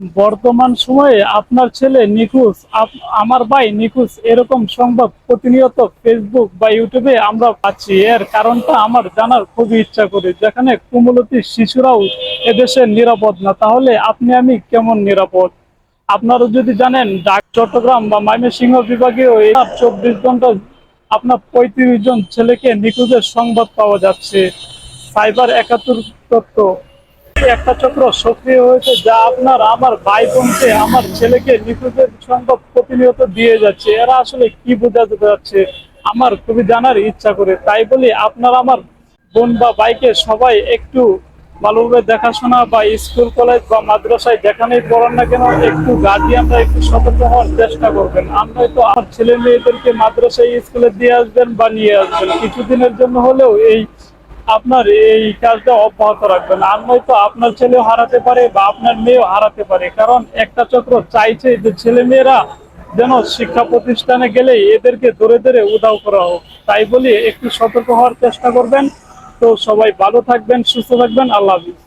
বর্তমান সময়ে আপনার ছেলে নিখোঁজ আমার ভাই নিখোঁজ এরকম সংবাদ প্রতিনিয়ত ফেসবুক বা ইউটিউবে আমরা পাচ্ছি। এর কারণটা আমার জানার খুবই ইচ্ছা করি। যেখানে কুমলতি শিশুরাও এদেশে নিরাপদ না, তাহলে আপনি আমি কেমন নিরাপদ? আপনারা যদি জানেন ঢাকা চট্টগ্রাম বা ময়মনসিংহ বিভাগেও এই চব্বিশ ঘণ্টা আপনার পঁয়ত্রিশ জন ছেলেকে নিখোঁজের সংবাদ পাওয়া যাচ্ছে। সাইবার একাত্তর তথ্য। একটা চক্র সক্রিয় হয়েছে যা আপনার আমার ভাই বোনকে আমার ছেলেকে নিখোঁজের সংবাদ প্রতিনিয়ত দিয়ে যাচ্ছে। এরা আসলে কি বোঝাতে যাচ্ছে আমার খুবই জানার ইচ্ছা করে। তাই বলি আপনার আমার বোন বা ভাইকে সবাই একটু ভালোভাবে দেখাশোনা বা স্কুল, কলেজ বা মাদ্রাসায় যেখানেই পড়ান না কেন একটু গার্জিয়ানরা একটু সতর্ক হওয়ার চেষ্টা করবেন। আমরাই তো আমার ছেলে মেয়েদেরকে মাদ্রাসায়, স্কুলে দিয়ে আসবেন বা নিয়ে আসবেন। কিছুদিনের জন্য হলেও এই আপনার এই কাজটা অব্যাহত রাখবেন। আর নয়তো আপনার ছেলেও হারাতে পারে বা আপনার মেয়েও হারাতে পারে। কারণ একটা চক্র চাইছে যে ছেলে মেয়েরা যেন শিক্ষা প্রতিষ্ঠানে গেলে এদেরকে ধরে ধরে উদাও করা হোক। তাই বলি একটু সতর্ক হওয়ার চেষ্টা করবেন। তো সবাই ভালো থাকবেন, সুস্থ থাকবেন। আল্লাহ হাফিজ।